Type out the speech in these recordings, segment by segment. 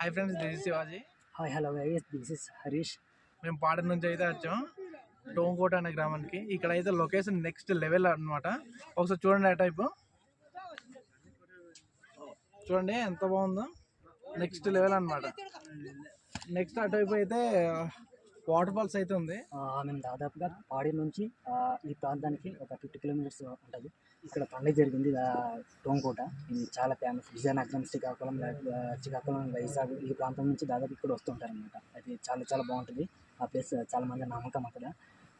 Hi friends this is Shivaji hi hello guys this is Harish మేము పాడ నుంచి అయితే వచ్చాం. టోంకోట అనే గ్రామానికి. ఇక్కడ అయితే లొకేషన్ నెక్స్ట్ లెవెల్ అన్నమాట. ఒకసారి చూడండి ఆ టైపు చూడండి ఎంత బాగుందో. నెక్స్ట్ లెవెల్ అన్నమాట. నెక్స్ట్ ఆ టైప్ అయితే వాటర్ ఫాల్స్ అయితే ఉంది. మేము దాదాపుగా పాడి నుంచి ఈ ప్రాంతానికి ఒక ఫిఫ్టీ కిలోమీటర్స్ ఉంటుంది. ఇక్కడ పండుగ జరిగింది టోంకోట. ఇది చాలా ఫేమస్ విజయనగరం శ్రీకాకుళం శ్రీకాకుళం వైజాగ్ ఈ ప్రాంతం నుంచి దాదాపు ఇక్కడ వస్తుంటారు అనమాట అది చాలా చాలా బాగుంటుంది. ఆ ప్లేస్ చాలా మంది నమ్మకం అక్కడ.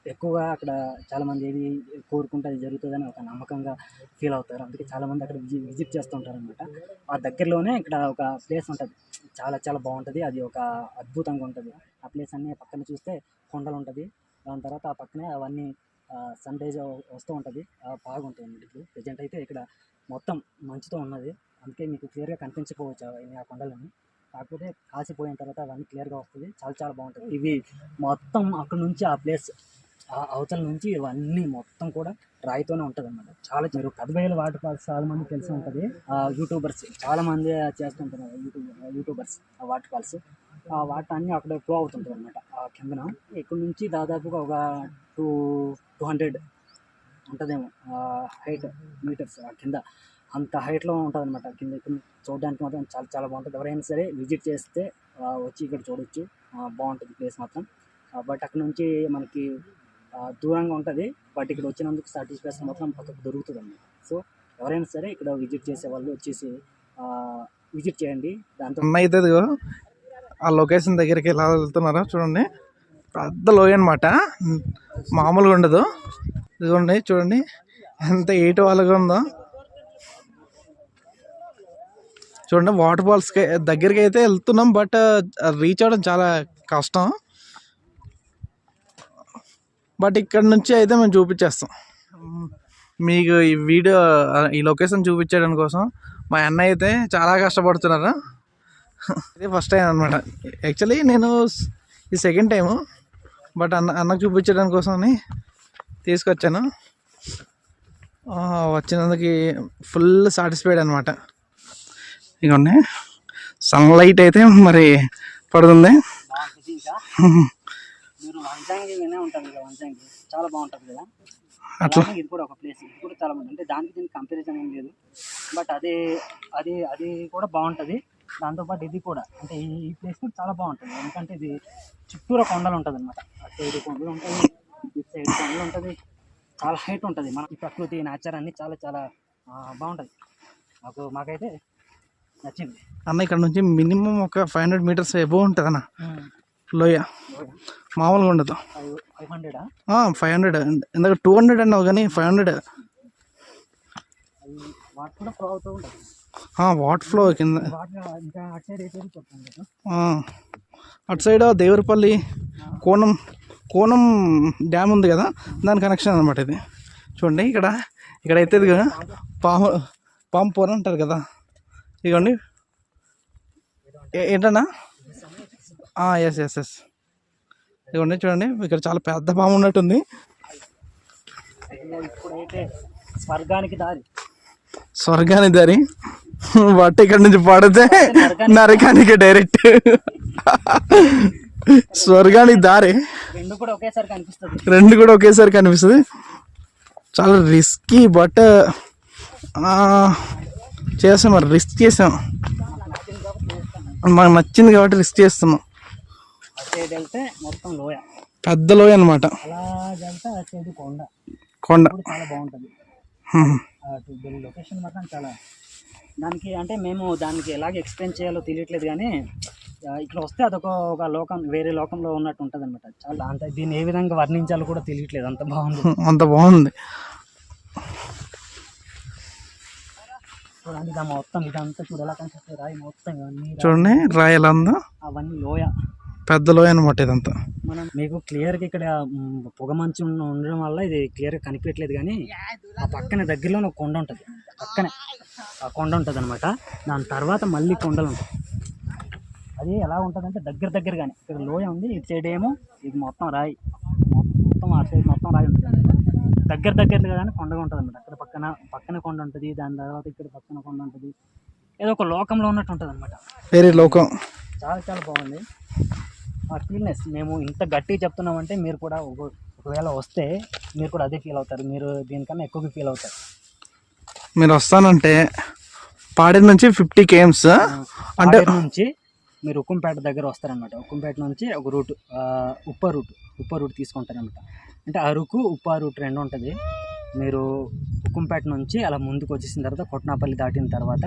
ఎక్కువగా అక్కడ చాలామంది ఏది కోరుకుంటే అది జరుగుతుందని ఒక నమ్మకంగా ఫీల్ అవుతారు. అందుకే చాలామంది అక్కడ విజి విజిట్ చేస్తూ ఉంటారు అనమాట ఆ దగ్గరలోనే ఇక్కడ ఒక ప్లేస్ ఉంటుంది. చాలా చాలా బాగుంటుంది. అది ఒక అద్భుతంగా ఉంటుంది. ఆ ప్లేస్ అన్నీ పక్కన చూస్తే కొండలు ఉంటుంది. దాని తర్వాత ఆ పక్కనే అవన్నీ సన్ రైజ్ వస్తూ ఉంటుంది. బాగుంటుంది ఇప్పుడు. ప్రజెంట్ అయితే ఇక్కడ మొత్తం మంచుతో ఉన్నది. అందుకే మీకు క్లియర్గా కనిపించకపోవచ్చు అవన్నీ ఆ కొండలని. కాకపోతే కాసిపోయిన తర్వాత అవన్నీ క్లియర్గా వస్తుంది. చాలా చాలా బాగుంటుంది. ఇవి మొత్తం అక్కడ నుంచి ఆ ప్లేస్ ఆ అవతల నుంచి ఇవన్నీ మొత్తం కూడా రాయితోనే ఉంటుంది అనమాట చాలా మీరు పదివేల వాటర్ ఫాల్స్ చాలా మంది తెలిసి ఉంటుంది. యూట్యూబర్స్ చాలా మంది చేస్తుంటారు యూట్యూబర్ యూట్యూబర్స్ ఆ వాటర్ ఫాల్స్ ఆ వాటర్ అన్నీ అక్కడ ఫ్లో అవుతుంటుంది అనమాట ఆ కిందన. ఇక్కడ నుంచి దాదాపుగా ఒక టూ టూ హండ్రెడ్ ఉంటుందేమో హైట్ మీటర్స్ ఆ కింద. అంత హైట్లో ఉంటుంది అనమాట కింద. ఇక్కడ చూడడానికి మాత్రం చాలా చాలా బాగుంటుంది. ఎవరైనా సరే విజిట్ చేస్తే వచ్చి ఇక్కడ చూడొచ్చు. బాగుంటుంది ప్లేస్ మాత్రం. బట్ అక్కడ నుంచి మనకి దూరంగా ఉంటుంది బట్ ఇక్కడ వచ్చినందుకు సాటిస్ఫాక్షన్ మాత్రం పక్కకు దొరుకుతుంది సో ఎవరైనా సరే ఇక్కడ విజిట్ చేసే వాళ్ళు వచ్చేసి విజిట్ చేయండి. దాంతో అయితే ఆ లొకేషన్ దగ్గరికి ఎలా వెళ్తున్నారో చూడండి. పెద్ద లోయ అనమాట మామూలుగా ఉండదు. ఇదిగోండి చూడండి. ఎంత ఏటు వాళ్ళగా ఉందో. చూడండి వాటర్ ఫాల్స్కి దగ్గరికి అయితే వెళ్తున్నాం బట్ రీచ్ అవ్వడం చాలా కష్టం. బట్ ఇక్కడ నుంచి అయితే మేము చూపించేస్తాం. మీకు ఈ వీడియో ఈ లొకేషన్ చూపించడం కోసం మా అన్న అయితే చాలా కష్టపడుతున్నారు. ఇది ఫస్ట్ టైం అనమాట యాక్చువల్లీ నేను ఈ సెకండ్ టైము బట్ అన్న అన్నకు చూపించడం కోసమని తీసుకొచ్చాను. వచ్చినందుకు ఫుల్ సాటిస్ఫైడ్ అనమాట ఇక సన్లైట్ అయితే మరి పడుతుంది. వంజంగి వినే ఉంటారు కదా వంజంగి. చాలా బాగుంటుంది కదా? అట్లా. ఇది కూడా ఒక ప్లేస్ ఇది కూడా చాలా బాగుంటుంది అంటే దానికి దీనికి కంపారిజన్ ఏం లేదు. బట్ అది అది అది కూడా బాగుంటుంది. దాంతోపాటు ఇది కూడా. అంటే ఈ ప్లేస్ కూడా చాలా బాగుంటుంది. ఎందుకంటే ఇది చుట్టూరా కొండలు ఉంటుంది అనమాట అటు సైడ్ కొండలు ఉంటుంది ఇటు సైడ్ కొండలు ఉంటుంది చాలా హైట్ ఉంటుంది. మన ఈ ప్రకృతి నేచర్ అన్ని చాలా చాలా బాగుంటుంది. మాకు మాకైతే నచ్చింది. అన్న ఇక్కడ నుంచి మినిమం ఒక ఫైవ్ హండ్రెడ్ మీటర్స్ ఎబో ఉంటుంది అన్న లోయ. మామూలుగా ఉండదు. ఫైవ్ హండ్రెడ్ ఇందాక టూ హండ్రెడ్ అన్నావు కానీ five hundred what water flow కింద. అటు సైడ్ దేవరపల్లి కోనం కోనం డ్యామ్ ఉంది కదా దాని కనెక్షన్ అనమాట ఇది. చూడండి ఇక్కడ ఇక్కడ అయితే ఇది కదా పాము పాము అంటారు కదా. ఇదిగోండి. ఏ- ఏంటన్నా? ఎస్ ఎస్ ఎస్ ఇదిగోండి చూడండి ఇక్కడ చాలా పెద్ద పాము ఉన్నట్టుంది. స్వర్గానికి దారి. స్వర్గానికి దారి? బట్ట ఇక్కడ నుంచి పడితే నరకానికి డైరెక్ట్ స్వర్గానికి దారి. రెండు కూడా ఒకేసారి కనిపిస్తుంది. రెండు కూడా ఒకేసారి కనిపిస్తుంది. చాలా రిస్కీ బట్ చేసాం మరి రిస్క్ చేసాం మాకు నచ్చింది కాబట్టి రిస్క్ చేస్తున్నాం. వెళ్తే మొత్తం లోయ. పెద్ద లోయ అనమాట కొండ. కొండ. చాలా బాగుంటుంది. లొకేషన్ మాత్రం చాలా. దానికి అంటే మేము దానికి ఎలాగ ఎక్స్ప్లెయిన్ చేయాలో తెలియట్లేదు కానీ ఇక్కడ వస్తే అదొక ఒక లోకం వేరే లోకంలో ఉన్నట్టు ఉంటుంది అనమాట చాలా అంత దీన్ని ఏ విధంగా వర్ణించాలో కూడా తెలియట్లేదు. అంత బాగుంది. అంత బాగుంది. చూడండి ఇదా మొత్తం ఇదంతా చూడు ఎలా కనిపిస్తుంది. రాయి మొత్తం. చూడండి రాయలందా అవన్నీ లోయ. పెద్ద లోయ అనమాట ఇదంతా. మనం మీకు క్లియర్గా ఇక్కడ పొగ మంచు ఉండడం వల్ల ఇది క్లియర్గా కనిపించట్లేదు కానీ ఆ పక్కన దగ్గరలో ఒక కొండ ఉంటుంది. పక్కనే ఆ కొండ ఉంటుంది అనమాట దాని తర్వాత మళ్ళీ కొండలు ఉంటాయి. అది ఎలా ఉంటుందంటే దగ్గర దగ్గరగానే. ఇక్కడ లోయ ఉంది ఇటు సైడ్ ఏమో ఇది మొత్తం రాయి. మొత్తం అటు సైడ్ మొత్తం రాయి ఉంటుంది. దగ్గర దగ్గరగా కానీ కొండగా ఉంటుంది అనమాట అక్కడ పక్కన పక్కన కొండ ఉంటుంది దాని తర్వాత ఇక్కడ పక్కన కొండ ఉంటుంది. ఏదో ఒక లోకంలో ఉన్నట్టు ఉంటుంది అనమాట వేరే లోకం. చాలా చాలా బాగుంది. ఫీల్నెస్ మేము ఇంత గట్టిగా చెప్తున్నామంటే మీరు కూడా ఒక- ఒకవేళ వస్తే మీరు కూడా అదే ఫీల్ అవుతారు. మీరు దీనికన్నా ఎక్కువగా ఫీల్ అవుతారు. మీరు వస్తానంటే పాడేరు నుంచి ఫిఫ్టీ కేఎమ్స్ అంటే నుంచి మీరు ఉక్కుంపేట దగ్గర వస్తారనమాట ఉక్కుంపేట నుంచి ఒక రూట్ ఉప్ప రూట్ ఉప్ప రూట్ తీసుకుంటారనమాట అంటే అరకు ఉప్ప రూట్ రెండు ఉంటుంది. మీరు ఉక్కుంపేట నుంచి అలా ముందుకు వచ్చేసిన తర్వాత కొట్నాపల్లి దాటిన తర్వాత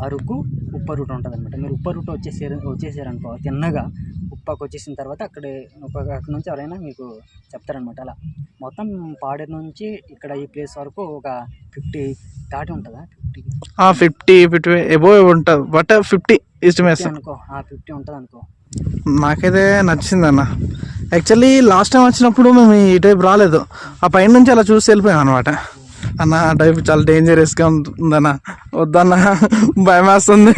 అరకు ఉప్ప రూట్ ఉంటుంది అనమాట మీరు ఉప్ప రూట్ వచ్చేసారు వచ్చేసారనుకో తిన్నగా ఉప్పకు వచ్చేసిన తర్వాత అక్కడ ఒక అక్కడ నుంచి ఎవరైనా మీకు చెప్తారనమాట అలా మొత్తం పాడేరు నుంచి ఇక్కడ ఈ ప్లేస్ వరకు ఒక ఫిఫ్టీ దాటి ఉంటుందా? ఫిఫ్టీ ఫిఫ్టీ ఫిఫ్టీ ఎబో ఉంటుంది. బట్ ఫిఫ్టీ ఇష్టమేస్తాం అనుకో. ఫిఫ్టీ ఉంటుంది అనుకో. నాకైతే నచ్చింది అన్న. యాక్చువల్లీ లాస్ట్ టైం వచ్చినప్పుడు మేము ఈ టైప్ రాలేదు. ఆ పైన నుంచి అలా చూసి వెళ్ళిపోయాం అనమాట అన్న ఆ టైప్ చాలా డేంజరస్గా ఉందన్న వద్దన్న భయం వేస్తుంది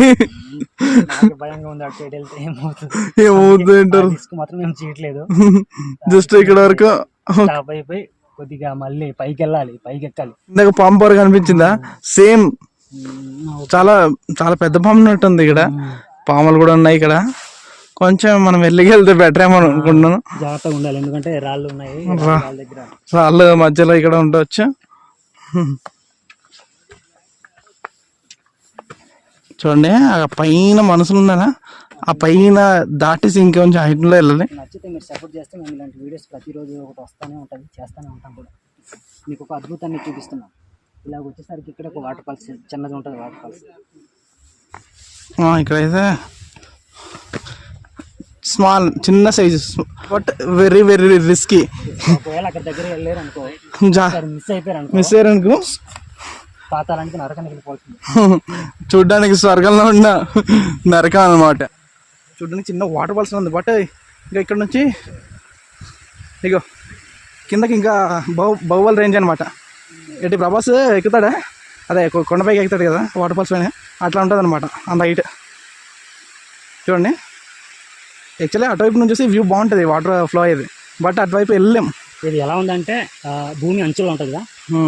భయంగా ఉంది అటు వెళ్తే ఏమవుతుంది? ఏమవుతుంది అంటారు? రిస్క్ మాత్రం మేము చేయట్లేదు. జస్ట్ ఇక్కడ వరకు స్టాప్ అయిపోయి కొద్దిగా మళ్ళీ పైకి వెళ్ళాలి పైకి ఎక్కాలి. ఇందాక పాము పొర కనిపించిందా? సేమ్. చాలా చాలా పెద్ద పాము ఉన్నట్టుంది ఇక్కడ. పాములు కూడా ఉన్నాయి ఇక్కడ. కొంచెం మనం వెళ్ళికి వెళ్తే బెటర్ ఏమో అనుకుంటున్నాను. జాగ్రత్తగా ఉండాలి ఎందుకంటే రాళ్ళు ఉన్నాయి రా. రాళ్ళ దగ్గర. రాళ్ళు మధ్యలో ఇక్కడ ఉండవచ్చు చూడండి ఆ పైన మనుషులు ఉన్నారా ఆ పైన దాటేసి ఇంకొంచెం హైట్లో వెళ్ళాలి. నచ్చితే మీరు సపోర్ట్ చేస్తే మేము ఇలాంటి వీడియోస్ ప్రతిరోజు ఒకటి వస్తూనే ఉంటుంది చేస్తూనే ఉంటాం కూడా. మీకు ఒక అద్భుతాన్ని చూపిస్తున్నాం. ఇలా వచ్చేసరికి ఇక్కడ ఒక వాటర్ ఫాల్స్ చిన్నది ఉంటుంది వాటర్ ఫాల్స్ ఇక్కడైతే స్మాల్ చిన్న size but very very risky ఒకవేళ అక్కడ దగ్గర వెళ్ళారు అనుకో మిస్ అయిపోయారు అనుకో మిస్ అయ్యారనుకో పాతాళానికి నరకానికి వెళ్ళిపోతుంది చూడ్డానికి స్వర్గంలో ఉన్న నరకం అనమాట చూడడానికి చిన్న వాటర్ ఫాల్స్ ఉంది. బట్ ఇంకా ఇక్కడ నుంచి ఇగో కిందకి ఇంకా బహు బాహుబలి రేంజ్ అనమాట ఎట్టి ప్రభాస్ ఎక్కుతాడా? అదే కొండపైకి ఎక్కుతాడు కదా వాటర్ ఫాల్స్ పైన. అట్లా ఉంటుంది అనమాట అంత హైట్. చూడండి. యాక్చువల్లీ అటువైపు నుంచి చూసి వ్యూ బాగుంటుంది వాటర్ ఫ్లో అయ్యేది. బట్ అటువైపు వెళ్ళలేం. ఇది ఎలా ఉందంటే భూమి అంచులో ఉంటుంది కదా.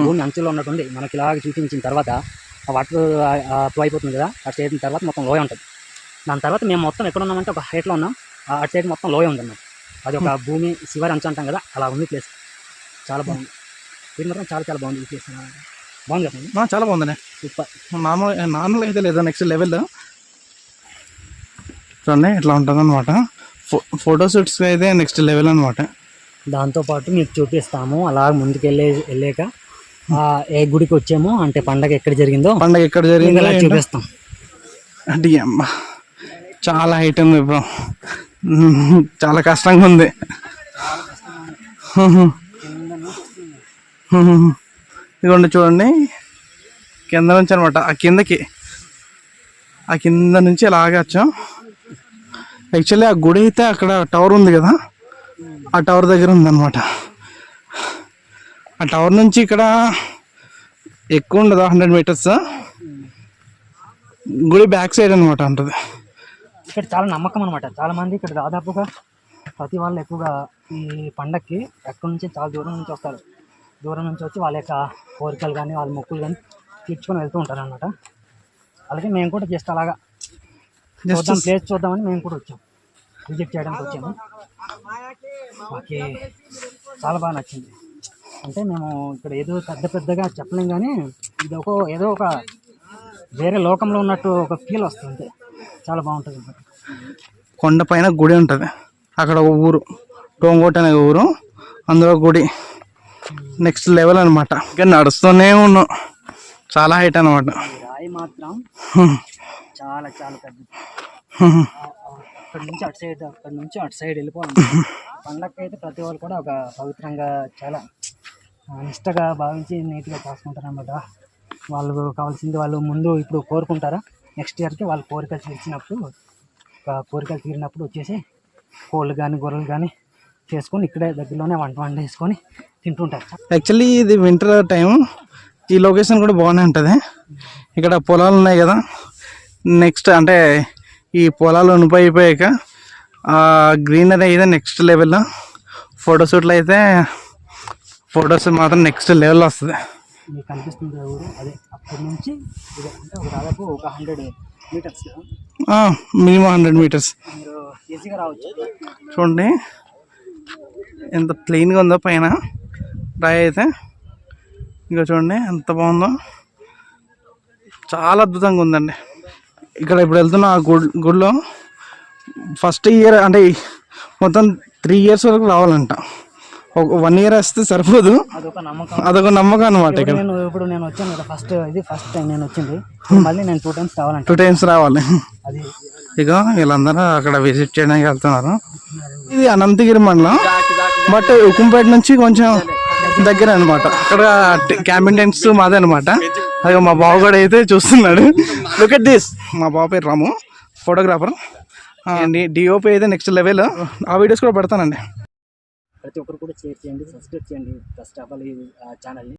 భూమి అంచులో ఉన్నట్టుండి మనకి ఇలాగ చూపించిన తర్వాత ఆ వాటర్ ఫ్లో అయిపోతుంది కదా? అటు సైడ్ తర్వాత మొత్తం లోయ ఉంటుంది. దాని తర్వాత మేము మొత్తం ఎక్కడ ఉన్నామంటే ఒక హైట్లో ఉన్నాం. ఆ అటు సైడ్ మొత్తం లోయ ఉంది అన్నమాట అది ఒక భూమి శివారి అంచు అంటాం కదా? అలా ఉంది ప్లేస్ చాలా బాగుంది. ఇది మాత్రం చాలా చాలా బాగుంది ఈ ప్లేస్ బాగుంది కదండి ఆ, చాలా బాగుంది సూపర్ నార్మల్ నార్మల్ అయితే లేదు నెక్స్ట్ లెవెల్ చూడండి ఇట్లా ఉంటుంది అనమాట ఫోటో షూట్స్కి అయితే నెక్స్ట్ లెవెల్ అనమాట దాంతోపాటు మీకు చూపిస్తాము. అలా ముందుకు వెళ్ళే వెళ్ళాక ఏ గుడికి వచ్చామో అంటే పండగ ఎక్కడ జరిగిందో పండగ ఎక్కడ జరిగింది చూపిస్తాం. అంటే అమ్మ చాలా హైట్ ఉంది బ్రో చాలా కష్టంగా ఉంది. ఇదిగోండి చూడండి. కింద నుంచి అనమాట ఆ కిందకి ఆ కింద నుంచి అలాగే వచ్చాం. యాక్చువల్లీ ఆ గుడి అయితే అక్కడ టవర్ ఉంది కదా. ఆ టవర్ దగ్గర ఉందన్నమాట. ఆ టవర్ నుంచి ఇక్కడ ఎక్కువ ఉండదు హండ్రెడ్ మీటర్స్. గుడి బ్యాక్ సైడ్ అనమాట ఉంటుంది ఇక్కడ చాలా నమ్మకం అనమాట చాలా మంది ఇక్కడ దాదాపుగా ప్రతి వాళ్ళు ఎక్కువగా ఈ పండక్కి ఎక్కడి నుంచి చాలా దూరం నుంచి వస్తారు. దూరం నుంచి వచ్చి వాళ్ళ యొక్క కోరికలు కానీ వాళ్ళ మొక్కులు కానీ తీర్చుకొని వెళ్తూ ఉంటారు అనమాట అలాగే మేము కూడా జస్ట్ అలాగా చూద్దాం ప్లేస్ చూద్దామని మేము కూడా వచ్చాం. విజిట్ చేయడానికి వచ్చాము. మాకి చాలా బాగా నచ్చింది. అంటే మేము ఇక్కడ ఏదో పెద్ద పెద్దగా చెప్పలేం కానీ ఇది ఒక ఏదో ఒక వేరే లోకంలో ఉన్నట్టు ఒక ఫీల్ వస్తుంది చాలా బాగుంటుంది అన్నమాట. కొండ పైన గుడి ఉంటుంది. అక్కడ ఒక ఊరు. టోంగోట్ అనే ఊరు. అందులో గుడి. నెక్స్ట్ లెవెల్ అనమాట ఇంకా నడుస్తూనే ఉన్నాం. చాలా హైట్ అనమాట రాయి మాత్రం చాలా చాలా పెద్దది. అక్కడ నుంచి అటు సైడ్ అక్కడ నుంచి అటు సైడ్ వెళ్ళిపోవాలి పండగకి అయితే ప్రతి వాళ్ళు కూడా ఒక పవిత్రంగా చాలా నిష్టగా భావించి నీట్గా చేసుకుంటారు అనమాట వాళ్ళు కావాల్సింది వాళ్ళు ముందు ఇప్పుడు కోరుకుంటారా? నెక్స్ట్ ఇయర్కి వాళ్ళ కోరికలు తీర్చినప్పుడు ఒక కోరికలు తీరినప్పుడు వచ్చేసి కోళ్ళు కానీ గొర్రెలు కానీ చేసుకొని ఇక్కడే దగ్గరలోనే వంట వంట వేసుకొని తింటుంటారు. యాక్చువల్లీ ఇది వింటర్ టైం ఈ లొకేషన్ కూడా బాగానే ఉంటుంది. ఇక్కడ పొలాలు ఉన్నాయి కదా. నెక్స్ట్ అంటే ఈ పొలాలు ఉనుపు అయిపోయాక గ్రీనరీ అయితే నెక్స్ట్ లెవెల్ ఫోటోషూట్లు అయితే ఫొటోస్ మాత్రం నెక్స్ట్ లెవెల్ వస్తుంది. మీకు కనిపిస్తుంది కదా ఊరు? అదే అక్కడి నుంచి దాదాపు ఒక hundred meters minimum hundred meters ఈజీగా రావచ్చు. చూడండి. ఎంత ప్లెయిన్గా ఉందో పైన. రాయి అయితే ఇంకా చూడండి ఎంత బాగుందో. చాలా అద్భుతంగా ఉందండి. ఇక్కడ ఇప్పుడు వెళ్తున్న ఆ గుడ్ గుడిలో. ఫస్ట్ ఇయర్ అంటే మొత్తం త్రీ ఇయర్స్ వరకు రావాలంట. ఒక వన్ ఇయర్ వస్తే సరిపోదు. అదొక నమ్మకం. అనమాట ఇక్కడ. నేను ఇప్పుడు నేను వచ్చాను కదా ఫస్ట్ ఇది ఫస్ట్ టైం నేను వచ్చింది. మళ్ళీ నేను టూ టైమ్స్ టూ టైమ్స్ రావాలి. అది. ఇక వీళ్ళందరూ అక్కడ విజిట్ చేయడానికి వెళ్తున్నారు. ఇది అనంతగిరి మండలం. బట్ ఉక్కుంపేట నుంచి కొంచెం దగ్గర అనమాట అక్కడ క్యాంపింగ్ టెంట్స్ మాదే అనమాట అదే మా బావ కూడా అయితే చూస్తున్నాడు. లుక్ ఎట్ దిస్ మా బాబు పేరు రాము ఫోటోగ్రాఫర్ డిఓపి అయితే నెక్స్ట్ లెవెల్ ఆ వీడియోస్ కూడా పెడతానండి. ప్రతి ఒక్కరు కూడా షేర్ చేయండి సబ్స్క్రైబ్ చేయండి. ఫస్ట్ ఆఫ్ ఆల్ ఈ ఛానల్ని